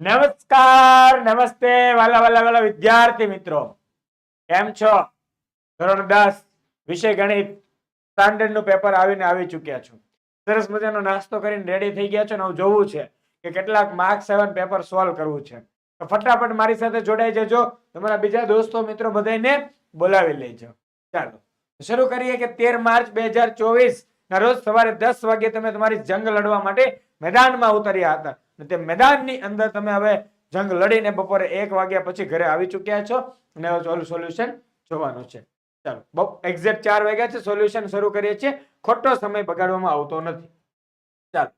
નમસ્કાર, નમસ્તે, વાલા વાલા વાલા વિદ્યાર્થી મિત્રો. કેમ છો? ધોરણ દસ, વિષય ગણિત સ્ટાન્ડર્ડનું પેપર આવીને આવી ચૂક્યા છો. સરસ મજાનો નાસ્તો કરીને રેડી થઈ ગયા છો ને હું જોવું છે કે કેટલાક માર્ક સેવન પેપર સોલ્વ કરવું છે. તો ફટાફટ મારી સાથે જોડાઈ જજો. તમારા બીજા દોસ્તો મિત્રો બધાને બોલાવી લેજો. ચાલો શરૂ કરીએ કે તેર માર્ચ બે હજાર ચોવીસ ના રોજ સવારે દસ વાગે તમે તમારી જંગ લડવા માટે મેદાનમાં ઉતર્યા હતા. અને તે મેદાનની અંદર તમે હવે જંગ લડીને બપોરે એક વાગ્યા પછી ઘરે આવી ચૂક્યા છો અને હવે સોલ્યુશન જોવાનું છે. ચાલો એક્ઝેક્ટ ચાર વાગ્યા છે સોલ્યુશન શરૂ કરીએ છીએ. ખોટો સમય બગાડવામાં આવતો નથી. ચાલો,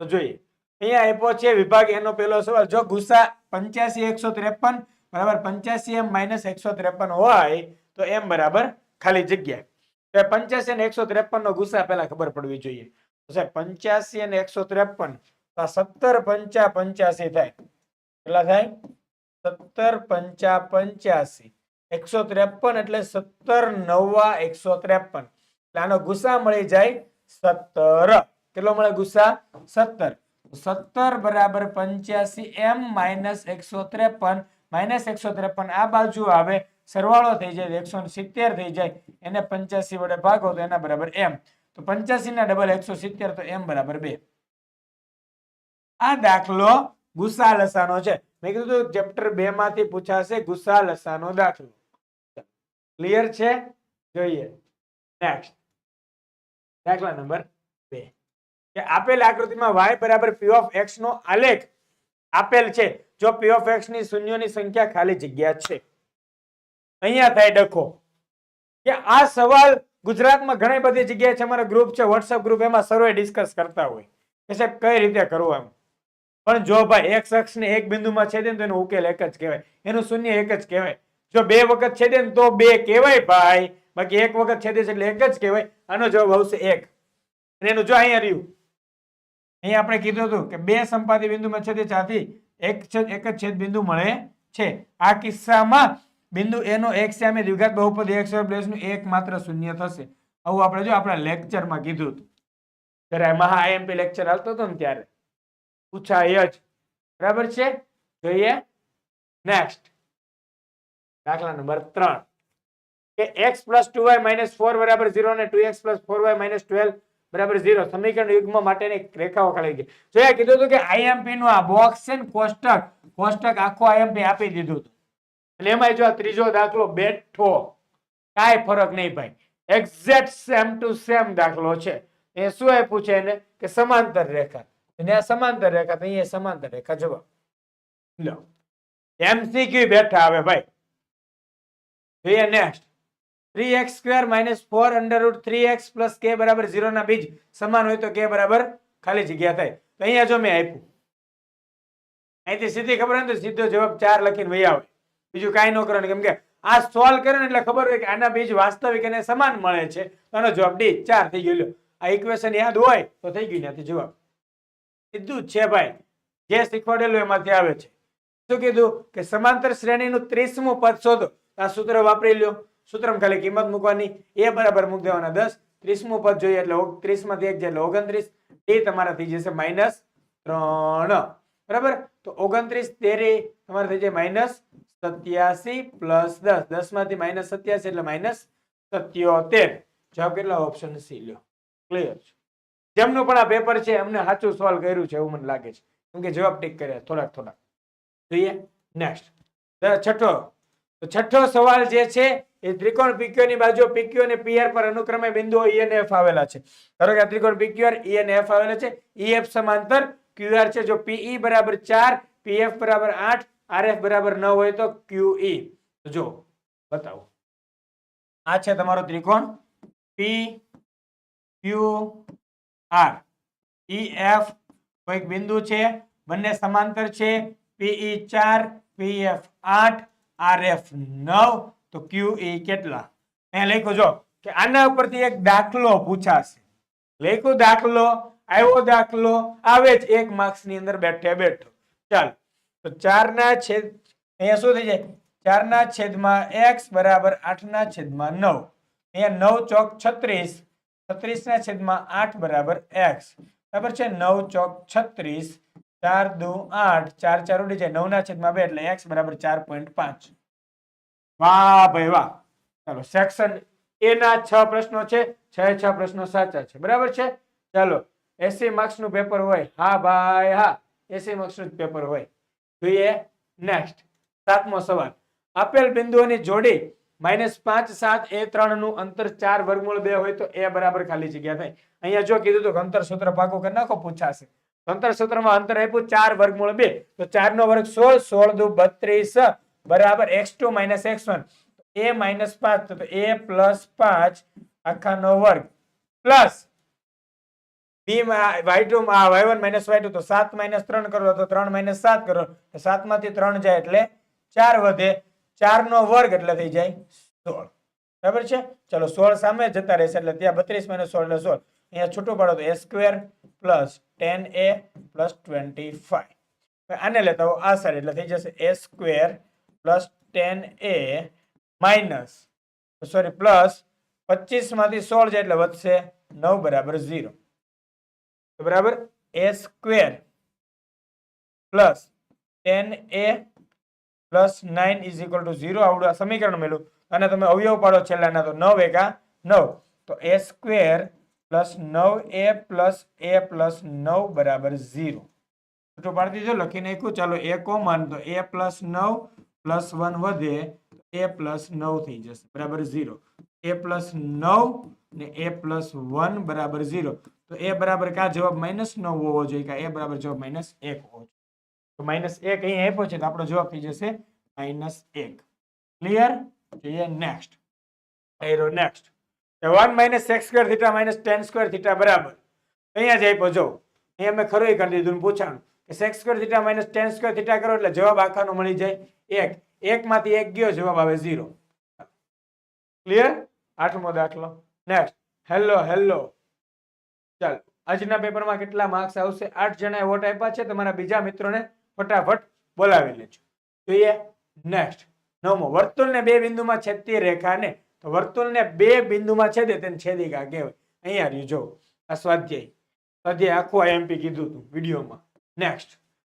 તો જોઈએ. અહીંયા આપ્યો છે વિભાગ એનો પહેલો સવાલ, જો ગુસ્સા પંચ્યાસી, એકસો ત્રેપન બરાબર પંચ્યાસી એમ માઇનસ એકસો ત્રેપન હોય, તો એમ બરાબર ખાલી જગ્યા. તો પંચ્યાસી અને એકસો ત્રેપન નો ગુસ્સા પહેલા ખબર પડવી જોઈએ. સાહેબ, પંચ્યાસી અને એકસો ત્રેપન તો આ સત્તર પંચા પંચ્યાસી થાય. કેટલા થાય? સત્તર પંચા પંચ્યાસી. એકસો ત્રેપન એટલે સત્તર નવા એકસો ત્રેપન. એટલે આનો ગુસ્સા મળી જાય સત્તર. કેટલો મળે ગુસ્સા? સત્તર. સત્તર બરાબર પંચ્યાસી એમ માઇનસ એકસો ત્રેપન. માઇનસ એકસો ત્રેપન આ બાજુ આવે, સરવાળો થઈ જાય એકસો સિત્તેર થઈ જાય. એને પંચ્યાસી વડે ભાગો તો એના બરાબર એમ. તો પંચ્યાસી ના ડબલ એકસો સિત્તેર તો એમ બરાબર બે. આ દાખલો ગુસ્સા લસાનો છે. મેં કીધું ચેપ્ટર બે માંથી પૂછાશે ગુસ્સા લસાનો દાખલો. ક્લિયર છે? જોઈએ. નેક્સ્ટ દાખલા નંબર બે. કે આપેલ આકૃતિમાં વાય બરાબર પી ઓફ એક્સ નો આલેખ આપેલ છે. જો પી ઓફ એક્સની શૂન્યોની સંખ્યા ખાલી જગ્યા છે. અહીંયા થાય ડખો. કે આ સવાલ ગુજરાતમાં ઘણી બધી જગ્યાએ છે. અમારો ગ્રુપ છે. વોટ્સએપ ગ્રુપ એમાં સર્વે ડિસ્કસ કરતા હોય. કે સાહેબ કઈ રીતે કરવું એમ? પણ જો ભાઈ એક શખ્સ ને એક બિંદુમાં છેદે ને તો એનો ઉકેલ એક જ કહેવાય. એનું શૂન્ય એક જ કહેવાય. જો બે વખત છેદે ને તો બે કહેવાય ભાઈ. બાકી એક વખત છેદે છે એટલે એક જ કહેવાય. આનો જવાબ આવશે એક. એનું જો અહીંયા રહ્યું. અહીંયા આપણે કીધું હતું કે બે સંપાદી બિંદુમાં છેદે ચાથી એક છેદ, એક જ છેદ બિંદુ મળે છે. આ કિસ્સામાં બિંદુ એનો એક સામે દ્વિઘાત બહુપદી એક્સનું એક માત્ર શૂન્ય થશે. આવું આપણે જો આપણા લેક્ચરમાં કીધું હતું. ત્યારે મહા આઈએમપી લેક્ચર હાલતો હતો ને ત્યારે. પૂછાય જ. બરાબર છે? જોઈએ. નેક્સ્ટ દાખલા નંબર ત્રણ. કે X plus two Y minus four બરાબર ઝીરો અને two X plus four Y minus twelve બરાબર ઝીરો સમીકરણ યુગ્મ માટેની રેખાઓ ખાલી ગઈ. જોઈએ કીધું હતું કે આઈએમપી નું આ બોક્સ છે ને કોષ્ટક કોષ્ટક આખો આઈએમપી આપી દીધું હતું. અને એમાં જો આ ત્રીજો દાખલો બેઠો, કાંઈ ફરક નહીં ભાઈ. એક્ઝેક્ટ સેમ ટુ સેમ દાખલો છે. એ શું એ પૂછે એને? કે સમાંતર રેખા. અને આ સમાંતર રેખા અહીંયા સમાંતર રેખા જવાબ લો. એમસીક્યુ બેઠા આવે ભાઈ. જોઈએ next three X square minus four under three X plus કે બરાબર ઝીરો ના બીજ સમાન હોય તો કે બરાબર ખાલી જગ્યા થાય. તો અહીંયા જો મેં આપ્યું. અહીંથી સીધી ખબર હોય તો સીધો જવાબ ચાર લખીને વહી આવે. બીજું કાંઈ ન કરવાનું, કેમ કે આ સોલ્વ કરે ને એટલે ખબર હોય કે આના બીજ વાસ્તવિક અને સમાન મળે છે. આનો જવાબ ડી, ચાર થઈ ગયો. આ ઇક્વેશન યાદ હોય તો થઈ ગયું ત્યાંથી જવાબ. સીધું છે ભાઈ. જે શીખવાડેલું એમાંથી આવે છે. શું કીધું? કે સમાંતર શ્રેણીનું ત્રીસમું પદ શોધો. આ સૂત્ર વાપરી લ્યો. સૂત્રમાં ખાલી કિંમત મૂકવાની. એ બરાબર મૂકી દેવાના દસ. ત્રીસમું પદ જોઈએ એટલે ત્રીસમાંથી એક એટલે ઓગણત્રીસ. એ તમારા થઈ જશે માઇનસ ત્રણ. બરાબર? તો ઓગણત્રીસ તેરી તમારે થઈ જાય માઇનસ સત્યાસી પ્લસ દસ. દસમાંથી માઇનસ સત્યાસી એટલે માઇનસ સત્યોતેર. જવાબ કેટલા? ઓપ્શન સી લ્યો. ક્લિયર છે. જેમનું પણ આ પેપર છે, એમને સાચું સોલ્વ કર્યું છે એવું મને લાગે છે. કેમ કે જવાબ ટીક કર્યા, થોડાક થોડાક. જોઈએ નેક્સ્ટ છઠ્ઠો, તો છઠ્ઠો સવાલ જે છે, એ ત્રિકોણ PQ ની બાજુ PQ અને PR પર અનુક્રમે બિંદુઓ E અને F આવેલા છે. ધારો કે આ ત્રિકોણ PQR E અને F આવેલા છે. EF સમાંતર QR છે જો PE બરાબર 4 PF બરાબર 8 RF બરાબર 9 હોય તો QE તો જો, બતાવો. આ છે તમારો ત્રિકોણ. P, Q R એફ કોઈક બિંદુ છે, બંને સમાંતર છે. PE 4 PF 8 RF 9 તો QE કેટલા? અહીંયા લખ્યું જો કે આના ઉપરથી એક દાખલો પૂછાશે. લખ્યું દાખલો, આવ્યો દાખલો, આવે જ એક માર્ક્સની અંદર બેઠે બેઠો. ચાલ, તો ચાર ના છેદ, અહીંયા શું થઈ જાય? ચાર ના છેદમાં એક્સ બરાબર આઠ ના છેદમાં નવ. અહીંયા નવ ચોક છત્રીસ. છત્રીસ ના છેદમાં આઠ બરાબર એક્સ. બરાબર છે? નવ ચોક છત્રીસ, ચાર દુ આઠ, ચાર ચાર ઉડી જાય. નવ ના છેદમાં બે એટલે એક્સ બરાબર ચાર પોઈન્ટ પાંચ. વાહ ભાઈ વાહ. ચાલો, સેક્શન એ ના છ પ્રશ્નો છે. છ છ પ્રશ્નો સાચા છે. બરાબર છે? ચાલો એસી માર્ક્સનું પેપર હોય. હા ભાઈ, હા. એસી માર્ક્સનું પેપર હોય. જોઈએ, નેક્સ્ટ. સાતમો સવાલ. આપેલ બિંદુઓની જોડી માઇનસ પાંચ સાત એ ત્રણનું અંતર ચાર વર્ગમૂળ બે હોય તો એ બરાબર ખાલી જગ્યા થાય. અહીંયા જો કીધું તો અંતર સૂત્ર પાકું કરી નાખો, પૂછાશે. અંતર સૂત્રમાં અંતર આપ્યું, ચાર વર્ગમૂળ બે. તો ચાર નો વર્ગ સોળ સોળ દુ બત્રીસ, બરાબર X two minus X one. A minus પાંચ, તો એ પ્લસ પાંચ આખાનો વર્ગ. Plus B Y two Y one minus Y two, તો સાત માઇનસ ત્રણ કરો, તો ત્રણ માઇનસ સાત કરો. તો સાતમાંથી ત્રણ જાય એટલે ચાર વધે. ચાર નો વર્ગ એટલે થઈ જાય સોળ. બરાબર છે? ચલો સોળ સામે જતા રહેશે એટલે ત્યાં બત્રીસ માઇનસ સોળ એટલે સોળ. અહીંયા છૂટું પાડો તો A square plus ten A plus twenty five આને લેતા આ સાઈડ એટલે થઈ જશે A square plus ten A minus sorry plus પચીસમાંથી સોળ જાય એટલે વધશે નવ બરાબર ઝીરો. બરાબર A square plus ten A plus nine is equal to zero. આવડું આ સમીકરણ મેળવું અને તમે અવયવ પાડો છેલ્લાના તો નવ એકા નવ. તો એ સ્ક્વેર પ્લસ નવ એ પ્લસ એ પ્લસ નવ બરાબર ઝીરો. છૂટું પાડી દીધો લખી નાખ્યું, ચાલો એ કોમન તો એ પ્લસ નવ પ્લસ વન વધે એ પ્લસ નવ થઈ જશે. બરાબર ઝીરો. એ પ્લસ નવ ને એ પ્લસ વન બરાબર ઝીરો. તો એ બરાબર કા જવાબ માઇનસ નવ હોવો જોઈએ કા એ બરાબર જવાબ માઇનસ એક હોવો જોઈએ? તો માઇનસ એક અહીંયા આપ્યો છે તો આપણો જવાબ થઈ જશે માઇનસ એક. ક્લિયર જોઈએ next arrow next one minus X square theta minus tan square theta બરાબર. અહીંયા જ આપ્યો, જો. અહીંયા મેં ખરું કરી દીધું પૂછાણું. કે sec square theta minus tan square theta કરો એટલે જવાબ આખાનો મળી જાય એક. એકમાંથી એક ગયો, જવાબ આવે ઝીરો ક્લિયર આઠમો દાખલો. નેક્સ્ટ હેલો હેલો ચાલો. આજના પેપરમાં કેટલા માર્ક્સ આવશે? આઠ જણાએ વોટ આપ્યા છે. તમારા બીજા મિત્રોને ફટાફટ બોલાવી લેજો. જોઈએ નેક્સ્ટ નવમો, વર્તુળને બે બિંદુમાં છેદતી રેખાને, તો વર્તુળને બે બિંદુમાં છેદે તેને છેદિકા કહેવાય. અહીંયા રહ્યું જો આ સ્વાધ્યાય. સ્વાધ્યાય આખું આઈએમપી કીધું હતું વિડીયોમાં. નેક્સ્ટ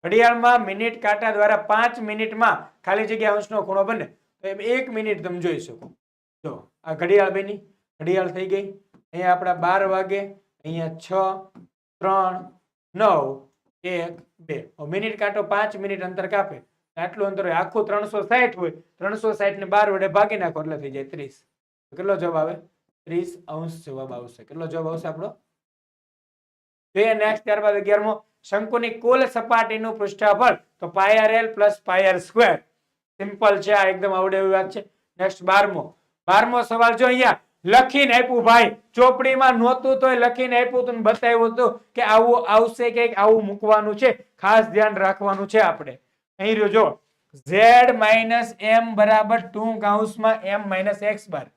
ઘડિયાળમાં મિનિટ કાંટા દ્વારા પાંચ મિનિટમાં ખાલી જગ્યા અંશનો ખૂણો બને. તો એમ એક મિનિટ તમે જોઈ શકો. જો આ ઘડિયાળ બની. ઘડિયાળ થઈ ગઈ. અહીંયા આપણા બાર વાગે. અહીંયા છ, ત્રણ, નવ. એક, બે. મિનિટ કાંટો પાંચ મિનિટ અંતર કાપે. આટલું અંતર હોય, આખું ત્રણસો સાહીઠ હોય. ત્રણસો સાહીઠ ને બાર વડે ભાગી નાખો, એટલે થઈ જાય ત્રીસ. કેટલો જવાબ આવે? ત્રીસ અંશ જવાબ આવશે. કેટલો જવાબ આવશે આપણો? જોઈએ નેક્સ્ટ ત્યારબાદ અગિયારમો. શંકુની કુલ સપાટીનું પૃષ્ઠફળ, તો pi r L plus pi r square simple છે, આ એકદમ આવડે એવી વાત છે. નેક્સ્ટ બારમો. બારમો સવાલ જો અહીંયા લખીને આપ્યું, ભાઈ, ચોપડીમાં નહોતું તોય લખીને આપ્યું હતું બતાવ્યું હતું કે આવું આવશે કે આવું મૂકવાનું છે. ખાસ ધ્યાન રાખવાનું છે આપણે. અહીં રહ્યો, જો. ઝેડ માઇનસ એમ બરાબર ટુ કાઉન્સમાં એમ માઇનસ એક્સ બાર.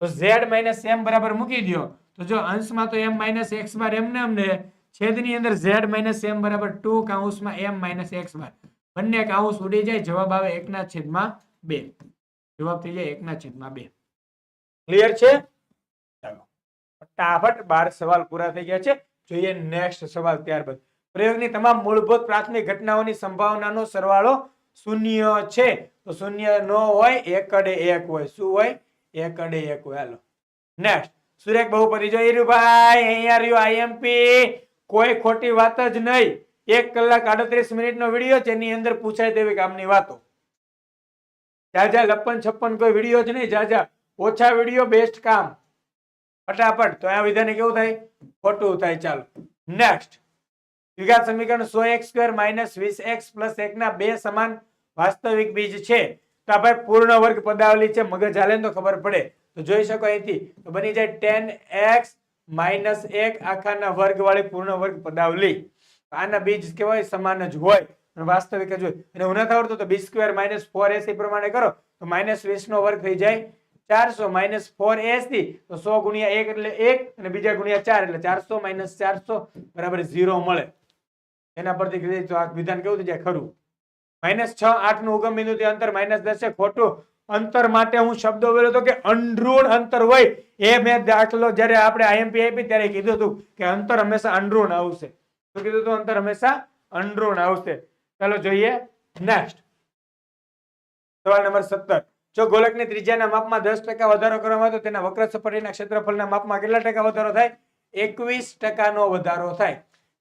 તો ઝેડ માઇનસ એમ બરાબર મૂકી દો તો જો અંશમાં તો એમ માઇનસ એક્સ બાર એમને અમને. છેદની અંદર ઝેડ માઇનસ એમ બરાબર ટુ કાઉન્સમાં એમ માઇનસ એક્સ બાર. બંને કાઉન્સ ઉડી જાય, જવાબ આવે એકના છેદમાં બે. જવાબ થઈ જાય એકના છેદમાં બે. ક્લિયર છે? ચાલો. ફટાફટ બાર સવાલ પૂરા થઈ ગયા છે. જોઈએ નેક્સ્ટ સવાલ ત્યારબાદ. પ્રયોગની તમામ મૂળભૂત પ્રાથમિક ઘટનાઓની સંભાવનાનો સરવાળો શૂન્ય છે. તો શૂન્ય ન હોય એકડે એક હોય. શું હોય? એકડે એક હોય. હાલો. નેક્સ્ટ સુરેખ બહુપદી જો રહ્યું ભાઈ અહીંયા રહ્યું આઈએમપી. કોઈ ખોટી વાત જ નહીં. એક કલાક આડત્રીસ મિનિટનો વીડિયો છે. એની અંદર પૂછાય તેવી કામની વાતો. જાજા લપ્પન છપ્પન કોઈ વીડિયો જ નહીં. જાજા ઓછા વીડિયો બેસ્ટ કામ. ફટાફટ. તો આ વિધાને કેવું થાય? ખોટું થાય. ચાલો. નેક્સ્ટ દ્વિઘાત સમીકરણ સો એક્સ સ્ક્વેર માઇનસ વીસ એક્સ પ્લસ એક ના બે સમાન વાસ્તવિક બીજ છે. તો આ ભાઈ પૂર્ણ વર્ગ પદાવલી છે. મગજ હાલે તો ખબર પડે. તો જોઈ શકો અહીંથી. તો બની જાય ટેન એક્સ માઇનસ એક આખાના વર્ગ વાળી પૂર્ણ વર્ગ પદાવલી. આના બીજ કેવાય? સમાન જ હોય. વાસ્તવિક જ હોય. અને હું નથી આવડતું તો B square minus four AC પ્રમાણે કરો. તો માઇનસ વીસ નો વર્ગ થઈ જાય. ચારસો માઇનસ ફોર એસી તો સો ગુણ્યા એક એટલે એક અને બીજા ગુણ્યા ચાર એટલે ચારસો માઇનસ ચારસો બરાબર ઝીરો મળે. એના પરથી તો આ વિધાન કેવું થઈ જાય? ખરું. માઇનસ છ, આઠનું ઉગમ બિંદુ અંતર માઇનસ દસ છે. ખોટું. અંતર માટે હું શબ્દો બોલ્યો હતો કે અંડરૂણ અંતર હોય. એ મેં દાખલો જ્યારે આપણે આઈએમપી આપી ત્યારે કીધું હતું કે અંતર હંમેશા અંડરૂણ આવશે. શું કીધું હતું? અંતર હંમેશા અંડ્રુણ આવશે. ચાલો જોઈએ. નેક્સ્ટ સવાલ નંબર સત્તર. જો ગોલકની ત્રિજ્યાના માપમાં દસ ટકા વધારો કરવામાં આવે તો તેના વક્ર સપાટીના ક્ષેત્રફળના માપમાં કેટલા ટકા વધારો થાય? એકવીસ ટકાનો વધારો થાય.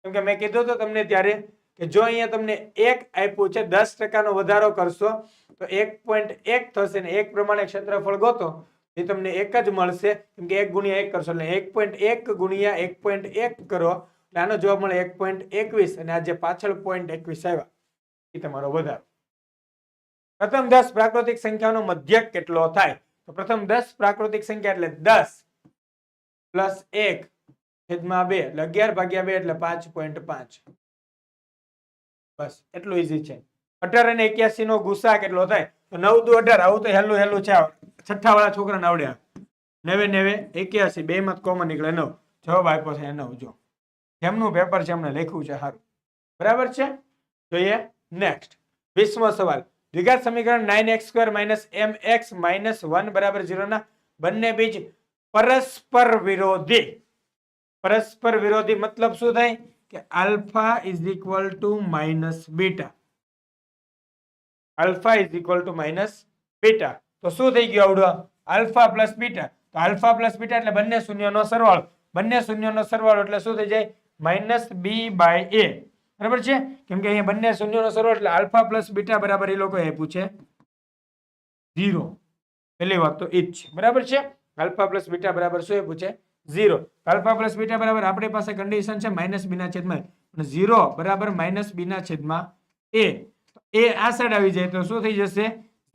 કેમ કે મેં કીધું તો તમને ત્યારે કે જો અહીંયા તમને એક આપ્યું છે, દસ ટકાનો વધારો કરશો, તો એક પોઈન્ટ એક થશે ને એક પ્રમાણે ક્ષેત્રફળ ગોતો, એ તમને એક જ મળશે. કેમ કે એક ગુણ્યા એક કરશો, એટલે એક પોઈન્ટ એક ગુણ્યા એક પોઈન્ટ એક કરો, એટલે આનો જવાબ મળે એક પોઈન્ટ એકવીસ, અને આજે પાછળ પોઈન્ટ એકવીસ આવ્યા. એ તમારો વધારો. પ્રથમ દસ પ્રાકૃતિક સંખ્યાનો મધ્યક કેટલો થાય? તો પ્રથમ દસ પ્રાકૃતિક સંખ્યા એટલે દસ પ્લસ એક છેદમાં બે એટલે અગિયાર ભાગ્યા બે એટલે પાંચ પોઈન્ટ પાંચ. બસ, એટલું ઈઝી છે. અઢાર અને એક્યાસી નો ગુસ્સા કેટલો થાય? તો નવ દુ અઢાર, આવું તો હેલું હેલું છે. છઠ્ઠા વાળા છોકરાને આવડ્યા. નેવે નેવે, એક્યાસી, બે માં કોમન નીકળે નવ. જવાબ આપ્યો છે નવ, જો. જેમનું પેપર છે એમને લખ્યું છે સારું. બરાબર છે? જોઈએ નેક્સ્ટ વીસમો સવાલ. દ્વિઘાત સમીકરણ nine X square minus M X minus one બરાબર ઝીરો ના બંને બીજ પરસ્પર વિરોધી પરસ્પર વિરોધી મતલબ શું થાય કે alpha is equal to minus beta alpha is equal to minus beta તો શું થઈ ગયું આવડું આલ્ફા પ્લસ બીટા તો આલ્ફા પ્લસ બીટા એટલે બંને શૂન્યનો સરવાળો બંને શૂન્યનો સરવાળો એટલે શું થઈ જાય માઇનસ બી બાય એ બરાબર છે? કેમ કે અહીંયા બંને શૂન્યનો સરવાળો એટલે આલ્ફા પ્લસ બીટા બરાબર એ લોકો આપ્યું છે. ઝીરો. પહેલી વાત તો એ જ છે. બરાબર છે? આલ્ફા પ્લસ બીટા બરાબર શું આપ્યું છે? ઝીરો. આલ્ફા પ્લસ બીટા બરાબર આપણી પાસે કન્ડિશન છે માઇનસ બીના છેદમાં અને ઝીરો બરાબર માઇનસ બીના છેદમાં એ એ આ સાઈડ આવી જાય તો શું થઈ જશે?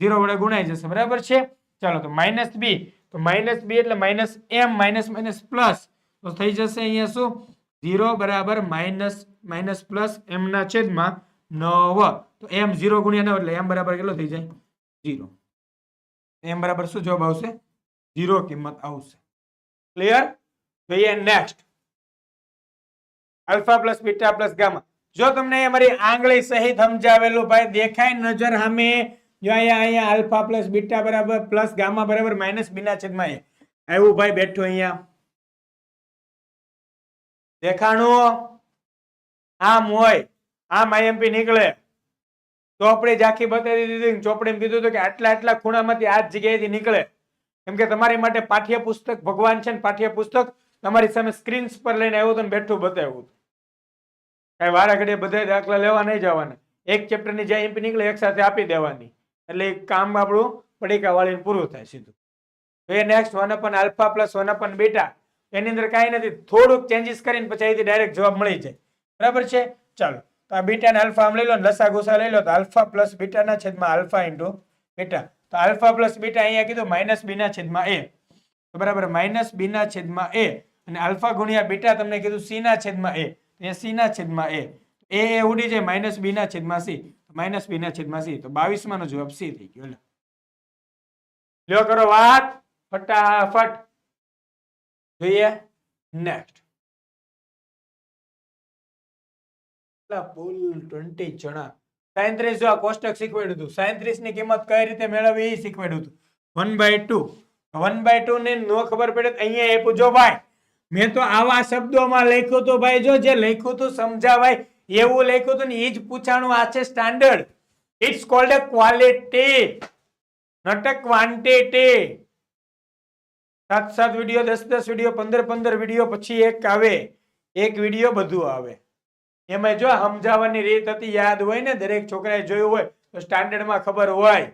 ઝીરો વડે ગુણાઈ જશે. બરાબર છે? ચાલો તો માઇનસ બી. તો માઇનસ બી એટલે minus M minus minus plus. તો થઈ જશે અહીંયા શું? ઝીરો બરાબર માઇનસ માઇનસ પ્લસ એમના છેદમાં નવ. તો એમ ઝીરો ગુણ્યા નવ એટલે એમ બરાબર કેટલો થઈ જાય? ઝીરો. એમ બરાબર શું જવાબ આવશે? ઝીરો કિંમત આવશે. ક્લિયર જોઈએ next alpha plus beta plus gamma. જો તમને અમારી આંગળી સહિત સમજાવેલું ભાઈ, દેખાય નજર સામે. જો અહીંયા અહીંયા આલ્ફા પ્લસ બીટા બરાબર, પ્લસ ગામા બરાબર, માઇનસ બીના છેદમાં આવ્યું ભાઈ બેઠું અહીંયા. દેખાણું? આમ હોય. આમ આઈએમપી નીકળે. ચોપડી આખી બતાવી દીધી ને ચોપડીમાં કીધું હતું કે આટલા આટલા ખૂણામાંથી આ જગ્યાએથી નીકળે. કેમ કે તમારી માટે પાઠ્યપુસ્તક ભગવાન છે ને પાઠ્યપુસ્તક તમારી સામે સ્ક્રીન્સ પર લઈને આવ્યું હતું બેઠું બતાવ્યું કઈ વારા ઘડીએ બધા દાખલા લેવા નહીં જવાના. એક ચેપ્ટરની જે એમપી નીકળે, એક સાથે આપી દેવાની. એટલે કામ આપણું પડીકા વાળીને પૂરું થાય સીધું. તો એ next one upon alpha plus one upon beta. એની અંદર કાંઈ નથી. થોડુંક ચેન્જીસ કરીને પછી અહીંથી ડાયરેક્ટ જવાબ મળી જાય. બરાબર છે? ચાલો. તો આ બીટા ને આલ્ફા આમ લઈ લો ને લસા ગુસા લઈ લો તો આલ્ફા પ્લસ બીટાના છેદમાં આલ્ફા ઇન્ટુ બીટા. તો આલ્ફા પ્લસ બીટા અહીંયા કીધું માઇનસ બીના છેદમાં એ. તો બરાબર, માઇનસ બીના છેદમાં એ અને આલ્ફા ગુણ્યા બીટા તમને કીધું સી ના છેદમાં એ. એ સી ના છેદમાં એ. એ એ ઉડી જાય માઇનસ બીના છેદમાં સી. માઇનસ બીના છેદમાં સી. તો બાવીસમાં નો જવાબ સી થઈ ગયો. લ્યો કરો વાત. ફટાફટ. જોઈએ નેક્સ્ટ જણા. સાયત્રીસ જો આ કોષ્ટક શીખવાડ્યું હતું. સાયત્રીસની કિંમત કઈ રીતે મેળવવી એ શીખવાડ્યું હતું. One by two one by two ને નો ખબર પડે અહીંયા આપ્યું, જો મેં તો આવા શબ્દોમાં લખ્યું હતું ભાઈ, જો જે લખ્યું હતું સમજાવાય, એવું લખ્યું હતું ને એ જ પૂછાણું આ છે standard it's called a quality not a quantity સાત સાત વીડિયો દસ દસ વીડિયો પંદર પંદર વીડિયો પછી એક આવે, એક વીડિયો બધું આવે. એમાં જો સમજાવવાની રીત હતી, યાદ હોય ને, દરેક છોકરાએ જોયું હોય, તો સ્ટાન્ડર્ડમાં ખબર હોય.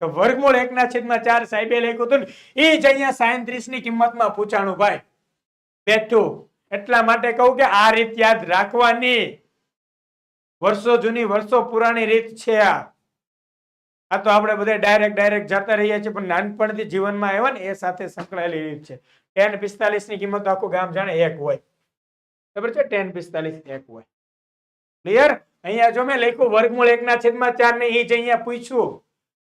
તો વર્ગમૂળ એકના છેદમાં ચાર સાહેબે લખ્યું હતું ને, એ જ અહીંયા સાયત્રીસની કિંમતમાં પૂછાણું, ભાઈ. બેઠું. એટલા માટે કહું કે આ રીત યાદ રાખવાની. વર્ષો જૂની, વર્ષો પુરાણી રીત છે આ. આ તો આપણે બધા ડાયરેક્ટ ડાયરેક્ટ જતા રહીએ છીએ, પણ નાનપણથી જીવનમાં આવ્યા ને એ સાથે સંકળાયેલી રીત છે. ટેન પિસ્તાલીસની કિંમત આખું ગામ જાણે એક હોય. ખબર છે? ટેન પિસ્તાલીસ એક હોય. ક્લિયર અહીંયા જો મેં લખ્યું, વર્ગમૂળ એકના છેદમાં ચાર ને એ જ અહીંયા પૂછ્યું.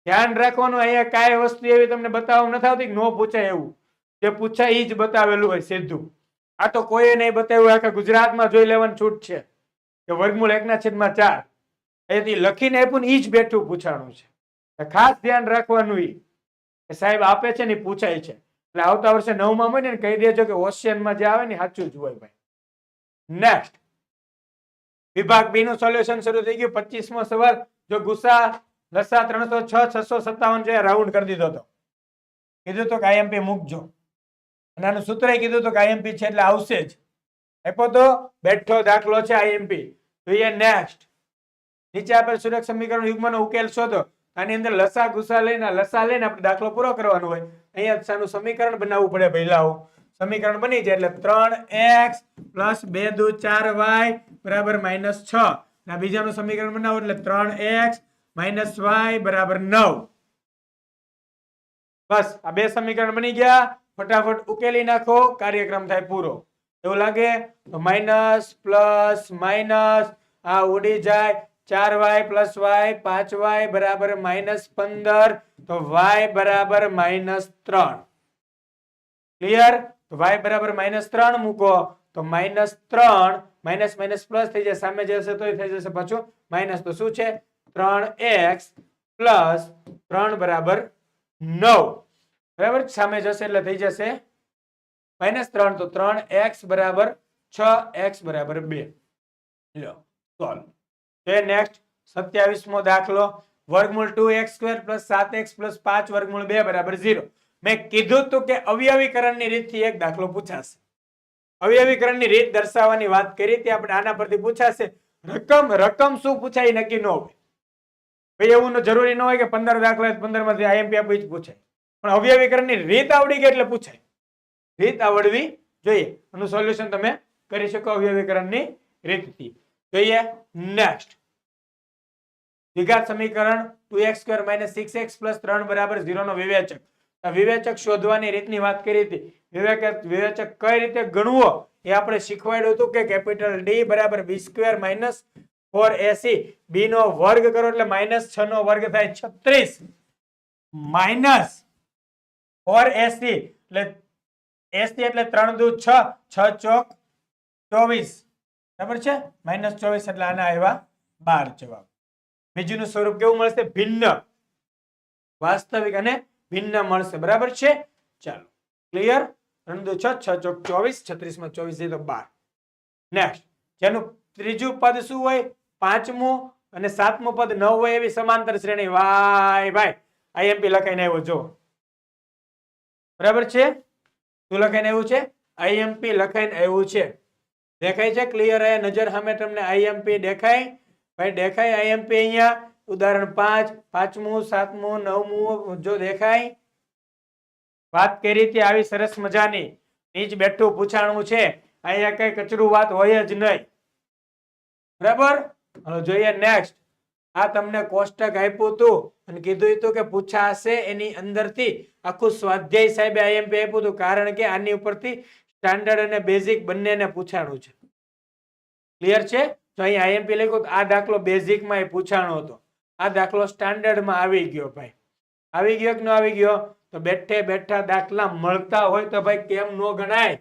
ધ્યાન રાખવાનું, અહીંયા કાંઈ વસ્તુ એવી તમને બતાવવા નથી આવતી નો પૂછાય એવું. જે પૂછાય એ જ બતાવેલું હોય સીધું. આ તો કોઈએ નહીં બતાવ્યું, આખા ગુજરાતમાં જોઈ લેવાની છૂટ છે. કે વર્ગમૂળ એકના છેદમાં ચાર. અહીંથી લખીને આપ્યું ને એ જ બેઠું પૂછાણું છે. ખાસ ધ્યાન રાખવાનું ઈ સાહેબ આપે છે ને પૂછાય છે. એટલે આવતા વર્ષે નવમાં મળે ને કહી દેજો કે ઓશિયનમાં જે આવે ને સાચું જ હોય ભાઈ. નેક્સ્ટ વિભાગ બી નું સોલ્યુશન શરૂ થઈ ગયું પચીસમો સવાલ. જો ગુસ્સા લસા ત્રણસો છ, છસો સત્તાવન છે રાઉન્ડ કરી દીધો હતો કીધું તો કે આઈએમપી મૂકજો. અને આનું સૂત્ર કીધું તો કે આઈએમપી છે એટલે આવશે જ. એપો તો બેઠો દાખલો છે આઈએમપી એ નેક્સ્ટ નીચે આપેલ સુરેખ સમીકરણ યુગ્મનો ઉકેલ શોધો. આની અંદર લસા ગુસા લઈને, લસા લઈને આપણે દાખલો પૂરો કરવાનો હોય. અહીંયા સાનું સમીકરણ બનાવવું પડે પહેલા સમીકરણ બની જાય એટલે ત્રણ એક્સ પ્લસ બે દુ ચાર વાય બરાબર માઇનસ છ. આ બીજાનું સમીકરણ બનાવો એટલે ત્રણ એક્સ માઇનસ વાય બરાબર નવ. બસ, આ બે સમીકરણ બની ગયા. ફટાફટ ઉકેલી નાખો, કાર્યક્રમ થાય પૂરો. એવું લાગે તો માઇનસ પ્લસ માઇનસ, આ ઉડી જાય. ચાર વાય પ્લસ વાય પાંચ વાય બરાબર માઇનસ પંદર તો વાય બરાબર માઇનસ ત્રણ ક્લિયર તો વાય બરાબર માઇનસ ત્રણ મૂકો, તો માઇનસ ત્રણ માઇનસ માઇનસ પ્લસ થઈ જશે સામે જશે તો થઈ જશે પાછું. માઇનસ તો શું છે? ત્રણ એક્સ પ્લસ ત્રણ બરાબર નવ. બરાબર? સામે જશે એટલે થઈ જશે માઇનસ ત્રણ, તો ત્રણ એક્સ બરાબર છ એક્સ બરાબર બે. લો સોલ્વ. તે નેક્સ્ટ સત્યાવીસમો દાખલો, વર્ગમૂળ ટુ એક્સ સ્ક્વેર પ્લસ સાત એક્સ પ્લસ પાંચ વર્ગમૂળ બે બરાબર ઝીરો મેં કીધું તું કે અવયવીકરણની રીતથી એક દાખલો પૂછાશે. અવયવીકરણની રીત દર્શાવવાની વાત કરી, તે આપણે આના પરથી પૂછાશે. રકમ રકમ શું પૂછાય નક્કી ન હોય. ભાઈ, એવું જરૂરી ન હોય કે પંદર દાખલા પંદરમાંથી આઈએમપી આપી જ પૂછાય. પણ અવયવીકરણની રીત આવડી ગઈ એટલે પૂછાય. રીત આવડવી જોઈએ. એનું સોલ્યુશન તમે કરી શકો અવયવીકરણની રીતથી. જોઈએ નેક્સ્ટ દ્વિઘાત સમીકરણ two X square minus six X plus ત્રણ બરાબર ઝીરો નો વિવેચક. વિવેચક શોધવાની રીતની વાત કરી હતી. વિવેક વિવેચક કઈ રીતે ગણવો? એ આપણે શીખવાડ્યું હતું કે કેપિટલ ડી બરાબર B square minus four AC B નો વર્ગ કરો એટલે માઇનસ છ નો વર્ગ થાય છત્રીસ. માઇનસ ફોર એસી એટલે એસી એટલે ત્રણ દુ છ છ ચોક ચોવીસ. બરાબર છે? માઇનસ ચોવીસ એટલે આના આવ્યા બાર જવાબ. બીજુંનું સ્વરૂપ કેવું મળશે? ભિન્ન. વાસ્તવિક અને ભિન્ન મળશે. બરાબર છે? ચાલો. ક્લિયર ત્રણ, દુ, છ છ, ચોક, ચોવીસ છત્રીસમાં ચોવીસ તો બાર. નેક્સ્ટ જેનું ત્રીજું પદ શું હોય? પાંચમું અને સાતમું પદ નવ હોય એવી સમાંતર શ્રેણી. વાય, ભાઈ. આઈએમપી લખાઈને આવ્યો જો બરાબર છે? શું લખાઈને આવ્યું છે? આઈએમપી લખાઈને આવ્યું છે. દેખાય છે? ક્લિયર એ નજર સામે તમને આઈએમપી દેખાય. ભાઈ, દેખાય આઈએમપી અહીંયા. ઉદાહરણ પાંચ, પાંચમું, સાતમું, નવમું, જો દેખાય. વાત કરી હતી આવી સરસ મજાની. નીચ બેઠું પૂછાણું છે. અહીંયા કઈ કચરું વાત હોય જ નહીં. બરાબર? હવે જોઈએ નેક્સ્ટ આ તમને કોષ્ટક આપ્યું હતું અને કીધું હતું કે પૂછાશે એની અંદરથી. આખું સ્વાધ્યાય સાહેબે આઈએમપી આપ્યું હતું. કારણ કે આની ઉપરથી સ્ટાન્ડર્ડ અને બેઝિક બંનેને પૂછાણું છે. ક્લિયર છે? તો અહીં આઈએમપી લખ્યું આ દાખલો બેઝિકમાં એ પૂછાણો હતો. આ દાખલો સ્ટાન્ડર્ડમાં આવી ગયો ભાઈ. આવી ગયો કે ન આવી ગયો? તો બેઠે બેઠા દાખલા મળતા હોય તો ભાઈ કેમ ન ગણાય?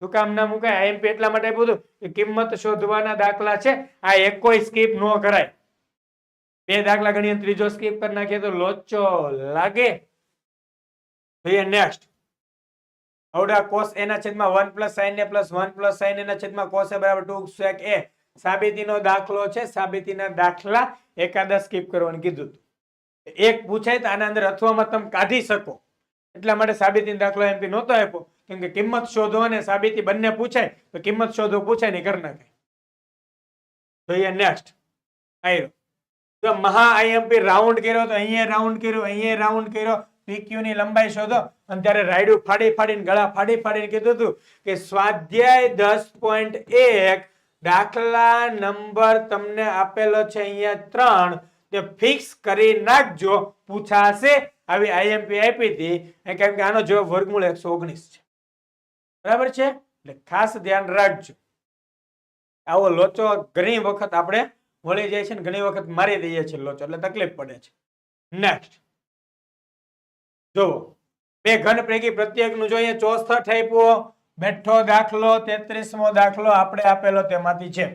શું કામ ના મુકાય આઈએમપી એટલા માટે આપ્યું કે કિંમત શોધવાના દાખલા છે. આ એકોય સ્કીપ ન કરાય. બે દાખલા ગણીએ ત્રીજો સ્કીપ કરી નાખીએ તો લોચો લાગે. જોઈએ નેક્સ્ટ અવડા કોસ એના છેદમાં one plus sine A plus one plus sine એના છેદમાં કોસ એ બરાબર ટુ સેક એ સાબિતીનો દાખલો છે, સાબિતીના દાખલા એકાદા સ્કીપ કરવાનું કીધું હતું. એક પૂછાય તો આના અંદર અથવામાં તમે કાઢી શકો. એટલા માટે સાબિતીનો દાખલો એમપી નહોતો આપ્યો. કેમ કે કિંમત શોધો અને સાબિતી બંને પૂછાય, તો કિંમત શોધો પૂછાય નહીં કરી નાખે. જોઈએ નેક્સ્ટ આવ્યો જો મહા આઈએમપી રાઉન્ડ કર્યો, તો અહીંયા રાઉન્ડ કર્યો, અહીંયા રાઉન્ડ કર્યો PQ ની લંબાઈ શોધો. અને ત્યારે રાયડું ફાડી ફાડીને, ગળા ફાડી ફાડીને કીધું હતું કે સ્વાધ્યાય દસ પોઈન્ટ એક દાખલા નંબર તમને આપેલો છે અહીંયા ત્રણ. તે ફિક્સ કરી નાખજો, પૂછાશે. આવી આઈએમપી આપી હતી. કેમ કે આનો જવાબ વર્ગમૂળ એકસો ઓગણીસ છે. બરાબર છે? એટલે ખાસ ધ્યાન રાખજો. આવો લોચો ઘણી વખત આપણે વળી જાય છે ને ઘણી વખત મારી દઈએ છીએ લોચો, એટલે તકલીફ પડે છે. નેક્સ્ટ જુઓ બે ઘન પૈકી પ્રત્યેકનું જોઈએ, ચોસઠ આપ્યો, બેઠો દાખલો, તેત્રીસમો દાખલો આપણે આપેલો તેમાંથી છે.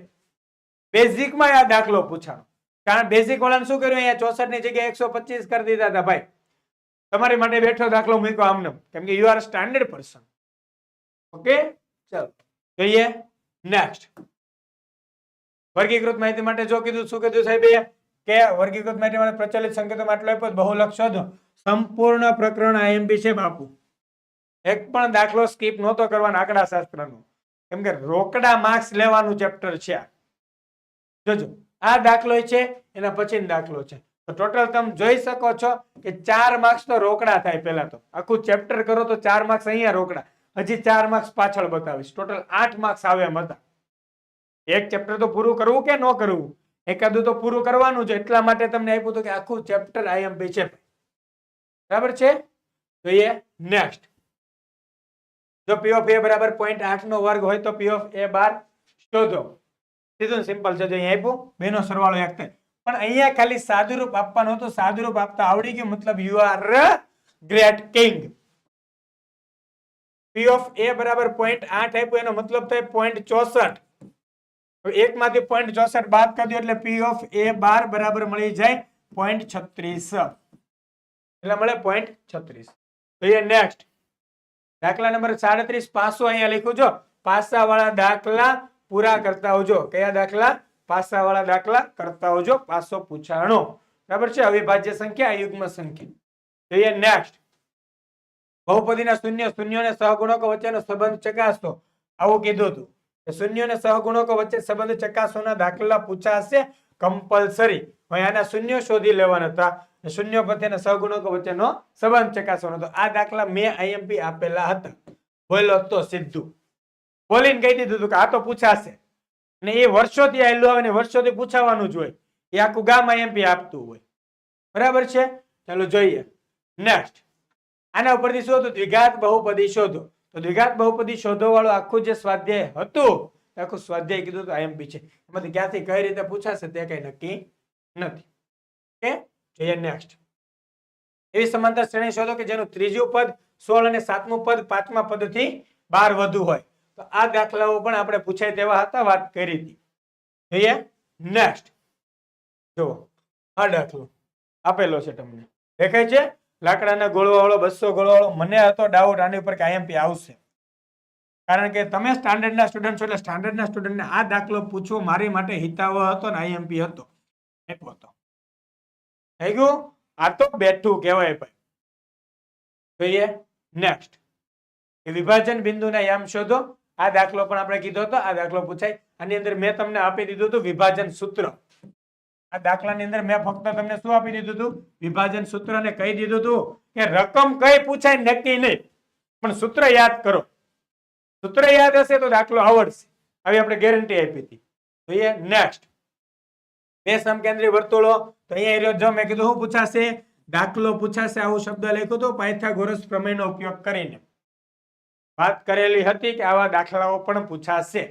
બેઝિકમાં આ દાખલો પૂછાણો. કારણ બેઝિક વાળાને શું કર્યું? અહીંયા ચોસઠની જગ્યાએ એકસો પચીસ કરી દીધા હતા, ભાઈ. તમારી માટે બેઠો દાખલો મૂક્યો આમને. કેમ કે you are standard person okay ચલો, જોઈએ. નેક્સ્ટ વર્ગીકૃત માહિતી માટે જો કીધું, શું કીધું સાહેબ કે વર્ગીકૃત માહિતી માટે પ્રચલિત સંકેતોમાં આટલો આપ્યો બહુલક શોધો. સંપૂર્ણ પ્રકરણ આઈએમપી છે બાપુ. એક પણ દાખલો સ્કીપ નહોતો કરવાનો આંકડા શાસ્ત્રનો કેમ કે રોકડા માર્ક્સ લેવાનું ચેપ્ટર છે જોજો, આ દાખલો છે, એના પછીનો દાખલો છે. તો ટોટલ તમે જોઈ શકો છો કે ચાર માર્ક્સ તો રોકડા થાય પહેલા તો. આખું ચેપ્ટર કરો તો ચાર માર્ક્સ અહીંયા રોકડા. હજી ચાર માર્ક્સ પાછળ બતાવીશ. ટોટલ આઠ માર્ક્સ આવે એમ હતા. એક ચેપ્ટર તો પૂરું કરવું કે ન કરવું? એકાદું તો પૂરું કરવાનું છે એટલા માટે તમને આપ્યું હતું કે આખું ચેપ્ટર આઈએમપી છે. બરાબર છે? જોઈએ નેક્સ્ટ જો પી ઓફ એ બરાબર પોઈન્ટ આઠ નો વર્ગ હોય તો પી ઓફ એ બાર શોધો. સીધું સિમ્પલ છે, જો અહીંયા આપ્યું, બેનો સરવાળો એક થાય. પણ અહીંયા ખાલી સાદુરૂપ આપવાનું હતું, સાદુરૂપ આપતા આવડી ગયું, મતલબ you are great king P of a બરાબર પોઈન્ટ આઠ આપ્યું, એનો મતલબ થાય પોઈન્ટ ચોસઠ. એક માંથી પોઈન્ટ ચોસઠ બાદ કરી દો એટલે પી ઓફ એ બાર બરાબર મળી જાય પોઈન્ટ છત્રીસ. એટલે મળે પોઈન્ટ છત્રીસ. નેક્સ્ટ દાખલા નંબર સાડત્રીસ પાસો અહીંયા લખ્યું છો પાસા વાળા દાખલા પૂરા કરતા હોજો. કયા દાખલા? પાસા વાળા દાખલા કરતા હોજો, પાસો પૂછાણો. બરાબર છે? અવિભાજ્ય સંખ્યા યુગ્મ સંખ્યા. નેક્સ્ટ બહુપદીના શૂન્ય શૂન્ય અને સહગુણકો વચ્ચેનો સંબંધ ચકાસતો આવું કીધું હતું. શૂન્ય અને સહગુણકો વચ્ચે સંબંધ ચકાસવાના દાખલા પૂછાશે. કમ્પલસરી હવે શૂન્ય શોધી લેવાના હતા. શૂન્ય પછી સહગુણકો વચ્ચેનો સંબંધ ચકાસવાનો હતો. આ દાખલા મેં આઈએમપી આપેલા હતા. બોલો તો સીધું. બોલીને કહી દીધું હતું કે આ તો પૂછાશે. ને એ વર્ષોથી આવેલું આવે ને વર્ષોથી પૂછાવાનું જ હોય. એ આખું ગામ આઈએમપી આપતું હોય. બરાબર છે? ચાલો જોઈએ. નેક્સ્ટ આના ઉપરથી શું હતું દ્વિઘાત બહુપદી શોધો. તો દ્વિઘાત બહુપદી શોધો વાળું આખું જે સ્વાધ્યાય હતું આખું સ્વાધ્યાય કીધું તો આઈએમપી છે. એમાંથી ક્યાંથી કઈ રીતે પૂછાશે તે કઈ નક્કી નથી. કે જોઈએ નેક્સ્ટ. એવી સમાંતર શ્રેણી શોધો કે જેનું ત્રીજું પદ સોળ અને સાતમું પદ પાંચમા પદથી બાર વધુ હોય. તો આ દાખલાઓ પણ આપણે પૂછાય તેવા હતા, વાત કરી હતી. જોઈએ? નેક્સ્ટ. જુઓ, આ દાખલો આપેલો છે તમને. દેખાય છે? લાકડાના ગોળવાળો બસો ગોળવાળો મને હતો ડાઉટ આની ઉપર કે આઈએમપી આવશે. કારણ કે તમે સ્ટાન્ડર્ડના સ્ટુડન્ટ છો એટલે સ્ટાન્ડર્ડના સ્ટુડન્ટને આ દાખલો પૂછવો મારી માટે હિતાવ હતો ને આઈએમપી હતો. હતો. થઈ ગયું? આ તો બેઠું કહેવાય ભાઈ. જોઈએ. નેક્સ્ટ વિભાજન બિંદુના યામ શોધો. આ દાખલો પણ આપણે કીધો હતો. આ દાખલો પૂછાય. આની અંદર મેં તમને આપી દીધું હતું વિભાજન સૂત્ર. આ દાખલાની અંદર મેં ફક્ત તમને શું આપી દીધું હતું? વિભાજન સૂત્ર ને કહી દીધું હતું કે રકમ કઈ પૂછાય નક્કી નહીં. પણ સૂત્ર યાદ કરો. સૂત્ર યાદ હશે તો દાખલો આવડશે. આવી આપણે ગેરંટી આપી હતી. જોઈએ નેક્સ્ટ બે સમકેન્દ્રી વર્તુળો, તો અહીંયા જો મેં કીધું શું પૂછાશે? દાખલો પૂછાશે, આવું શબ્દ લખ્યું હતું પાયથાગોરસ પ્રમેયનો ઉપયોગ કરીને. વાત કરેલી હતી કે આવા દાખલાઓ પણ પૂછાશે.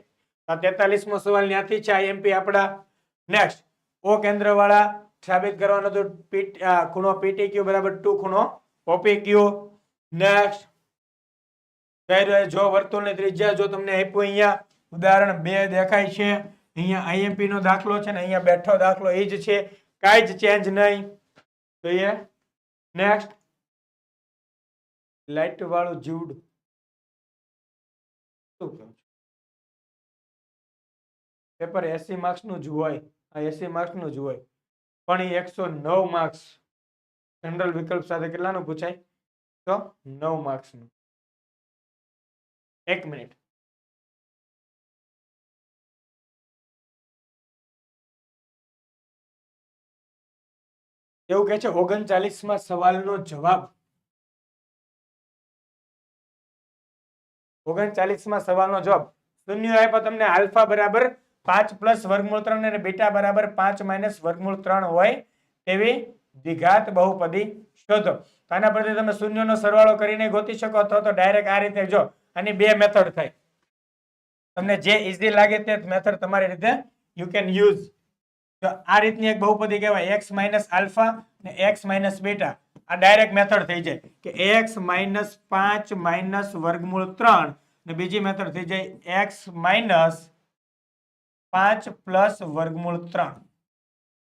આ તેતાલીસમો સવાલ ત્યાંથી છે, આઈએમપી આપણા. નેક્સ્ટ ઓ કેન્દ્ર વાળા સાબિત કરવાનો હતો ખૂણો પીટી ક્યુ બરાબર ટુ ખૂણો ઓપી ક્યુ નેક્સ્ટ જો વર્તુળની ત્રિજ્યા જો તમને આપ્યું અહીંયા, ઉદાહરણ બે દેખાય છે. અહીંયા આઈએમપી નો દાખલો છે ને અહીંયા બેઠો દાખલો એ જ છે. કાંઈ જ ચેન્જ નહીં. જોઈએ નેક્સ્ટ લાઈટ વાળું જીવડ. શું પેપર એસી માર્ક્સનું જ હોય. આ એસી માર્ક્સનું જ હોય. પણ એ એકસો નવ માર્ક્સ જનરલ વિકલ્પ સાથે કેટલાનું પૂછાય? તો નવ માર્ક્સનું. એક મિનિટ. એવું કે છે ઓગણચાલીસમાં સવાલનો જવાબ. ઓગણચાલીસમાં સવાલનો જવાબ. શૂન્ય આપ્યો તમને આલ્ફા બરાબર પાંચ પ્લસ વર્ગમૂળ ત્રણ અને બીટા બરાબર પાંચ માઇનસ વર્ગમૂળ ત્રણ હોય તેવી દ્વિઘાત બહુપદી શોધો. આના પરથી તમે શૂન્યનો સરવાળો કરીને ગોતી શકો અથવા તો ડાયરેક્ટ આ રીતે જો આની બે મેથડ થાય. તમને જે ઇઝી લાગે તે મેથડ તમારી રીતે યુ કેન યુઝ તો આ રીતની એક બહુપદી કહેવાય એક્સ માઇનસ આલ્ફા ને એક્સ માઇનસ બીટા આ ડાયરેક્ટ મેથડ થઈ જાય. કે એક્સ માઇનસ પાંચ માઇનસ વર્ગમૂળ ત્રણ ને બીજી મેથડ થઈ જાય એક્સ માઇનસ પાંચ પ્લસ વર્ગમૂળ ત્રણ.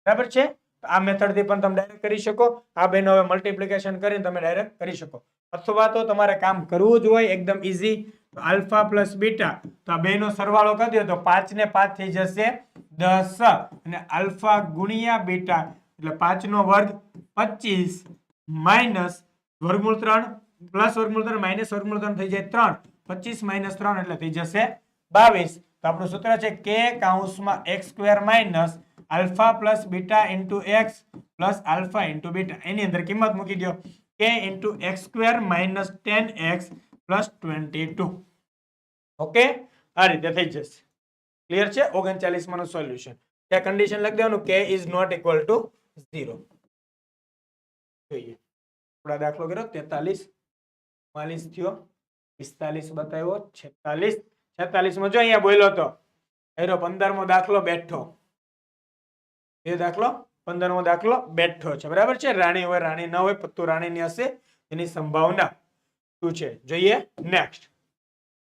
બરાબર છે? આ મેથડથી પણ તમે ડાયરેક્ટ કરી શકો. આ બેનો હવે મલ્ટિપ્લિકેશન કરીને તમે ડાયરેક્ટ કરી શકો. અથવા તો તમારે કામ કરવું જ હોય, એકદમ ઇઝી આલ્ફા પ્લસ બીટા, તો આ બેનો સરવાળો કરી દો તો પાંચ ને પાંચ થઈ જશે દસ. અને આલ્ફા ગુણ્યા બીટા, એટલે પાંચ નો વર્ગ પચીસ માઇનસ વર્ગમૂળ ત્રણ, પ્લસ વર્ગમૂળ ત્રણ, માઇનસ વર્ગમૂળ ત્રણ થઈ જાય ત્રણ. પચીસ માઇનસ ત્રણ એટલે થઈ જશે બાવીસ. તો આપણું સૂત્ર છે કે કાઉન્સમાં x square minus alpha plus beta into x plus alpha into beta. એની અંદર કિંમત મૂકી દો કે into x square minus ten x plus twenty two okay આ રીતે થઈ જશે. ક્લિયર છે? ઓગણચાલીસમાં સોલ્યુશન ત્યાં કન્ડિશન લખી દેવાનું કે is not equal to zero જોઈએ. થોડા દાખલો કર્યો. તેતાલીસ, ચુમ્માલીસ થયો. પિસ્તાલીસ બતાવ્યો. છેતાલીસ. છેતાલીસમાં જો અહીંયા બોલ્યો તો એનો પંદરમો દાખલો બેઠો. એ દાખલો. પંદરમો દાખલો બેઠો છે. બરાબર છે? રાણી હોય, રાણી ન હોય, પત્તુ રાણીની હશે એની સંભાવના શું છે? જોઈએ નેક્સ્ટ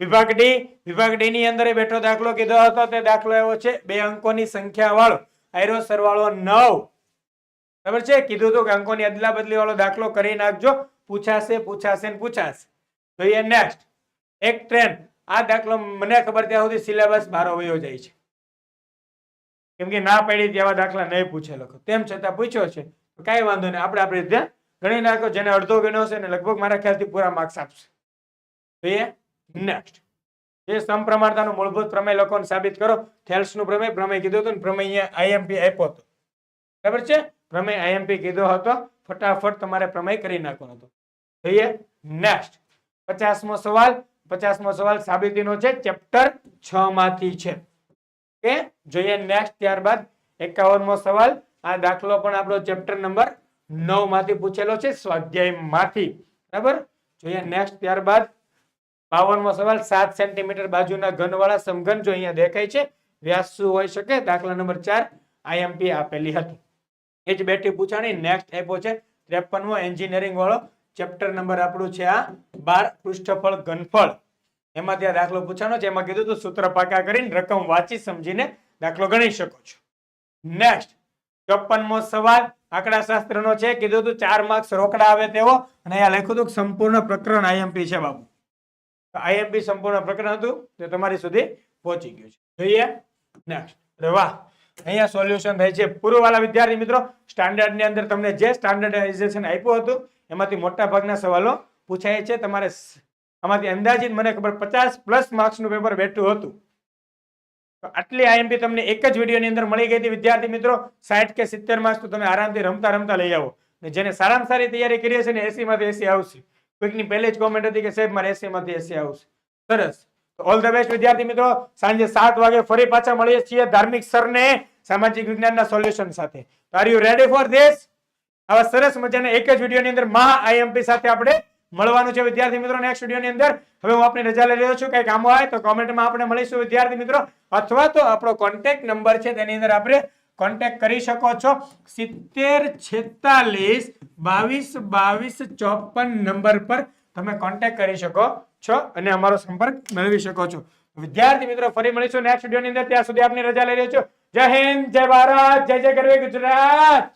વિભાગ ડી વિભાગ ડી ની અંદર બેઠો દાખલો કીધો હતો. તે દાખલો એવો છે, બે અંકોની સંખ્યા વાળો, આયરો સરવાળો નવ. બરાબર છે? કીધું હતું કે અંકોની અદલા બદલી વાળો દાખલો કરી નાખજો. પૂછાશે પૂછાશે ને પૂછાશે. જોઈએ નેક્સ્ટ એક ટ્રેન આ દાખલો મને ખબર ત્યાં સુધી સિલેબસ બારો વયો જાય છે. કેમ કે ના પડી તેવા દાખલા નહીં પૂછે લોકો. તેમ છતાં પૂછ્યો છે, તો કાંઈ વાંધો નહીં. આપણે આપણે રીતે ગણી નાખો, જેને અડધો ગણ્યો છે ને લગભગ મારા ખ્યાલથી પૂરા માર્ક્સ આપશે. જોઈએ નેક્સ્ટ જે સમપ્રમાણતાનો મૂળભૂત પ્રમેય લખો સાબિત કરો, થેલ્સનું પ્રમેય પ્રમેય કીધું હતું ને, પ્રમેય આઈએમપી આપ્યો હતો. બરાબર છે? પ્રમેય આઈએમપી કીધો હતો, ફટાફટ તમારે પ્રમેય કરી નાખવાનો હતો. જોઈએ નેક્સ્ટ પચાસમો સવાલ પચાસમો સવાલ સાબિતીનો છે, ચેપ્ટર છ માંથી છે. કે જોઈએ નેક્સ્ટ ત્યારબાદ એકાવનમો સવાલ. આ દાખલો પણ આપણો ચેપ્ટર નંબર નવમાંથી પૂછેલો છે સ્વાધ્યાયમાંથી બરાબર? જોઈએ નેક્સ્ટ ત્યારબાદ બાવનમો સવાલ, સાત સેન્ટીમીટર બાજુના ઘનવાળા સમઘન જો અહીંયા દેખાય છે, વ્યાસ શું હોઈ શકે? દાખલા નંબર ચાર આઈએમપી આપેલી હતી. એ જ બેટી પૂછાણી નેક્સ્ટ આપ્યો છે, ત્રેપનમો એન્જિનિયરિંગ વાળો. ચેપ્ટર નંબર આપણું છે આ બાર પૃષ્ઠફળ ઘનફળ. એમાંથી આ દાખલો પૂછાનો છે. એમાં કીધું હતું, સૂત્ર પાકા કરીને રકમ વાંચી સમજીને દાખલો ગણી શકો છો. નેક્સ્ટ ચોપનમો સવાલ. આંકડા શાસ્ત્રનો છે. કીધું હતું, ચાર માર્ક્સ રોકડા આવે તેવો. અને અહીંયા લખ્યું હતું સંપૂર્ણ પ્રકરણ આઈએમપી છે બાબુ. આઈએમપી સંપૂર્ણ પ્રકરણ હતું, તે તમારી સુધી પહોંચી ગયું છે. જોઈએ. નેક્સ્ટ વાહ, અહીંયા સોલ્યુશન થાય છે. પૂર્વવાળા વિદ્યાર્થી મિત્રો સ્ટાન્ડર્ડની અંદર તમને જે સ્ટાન્ડર્ડાઇઝેશન આપ્યું હતું, એમાંથી મોટા ભાગના સવાલો પૂછાય છે. તમારે આમાંથી અંદાજિત મને ખબર પચાસ પ્લસ માર્ક્સનું પેપર બેઠું હતું. તો આટલી આઈએમપી તમને એક જ વિડીયોની અંદર મળી ગઈ હતી. વિદ્યાર્થી મિત્રો, સાઠ કે સિત્તેર માર્ક્સ તો તમે આરામથી રમતા રમતા લઈ આવો. ને જેને સારામાં સારી તૈયારી કરી હશે ને એસી માંથી એસી આવશે. કોઈકની પહેલી જ કોમેન્ટ હતી કે સાહેબ, મારે એસી માંથી એસી આવશે. સરસ. ઓલ ધ બેસ્ટ વિદ્યાર્થી મિત્રો. સાંજે સાત વાગે ફરી પાછા મળીએ છીએ ધાર્મિક સરને સામાજિક વિજ્ઞાનના સોલ્યુશન સાથે. Are you ready for this આવા સરસ મજાના એક જ વિડીયોની અંદર મહા આઈએમપી સાથે આપણે મળવાનું છે વિદ્યાર્થી મિત્રો નેક્સ્ટ વિડીયોની અંદર. હવે હું આપની રજા લઈ રહ્યો છું. કઈ કામ હોય તો કોમેન્ટમાં આપણે મળીશું. વિદ્યાર્થી મિત્રો, અથવા તો આપણો કોન્ટેક્ટ નંબર છે તેની અંદર આપણે કોન્ટેક્ટ કરી શકો છો. સિત્તેર છેતાલીસ બાવીસ બાવીસ ચોપન નંબર પર તમે કોન્ટેક્ટ કરી શકો છો અને અમારો સંપર્ક મેળવી શકો છો. વિદ્યાર્થી મિત્રો, ફરી મળીશું નેક્સ્ટ વિડીયોની અંદર. ત્યાં સુધી આપની રજા લઈ રહ્યો છું. જય હિન્દ, જય ભારત, જય જય ગરવી ગુજરાત.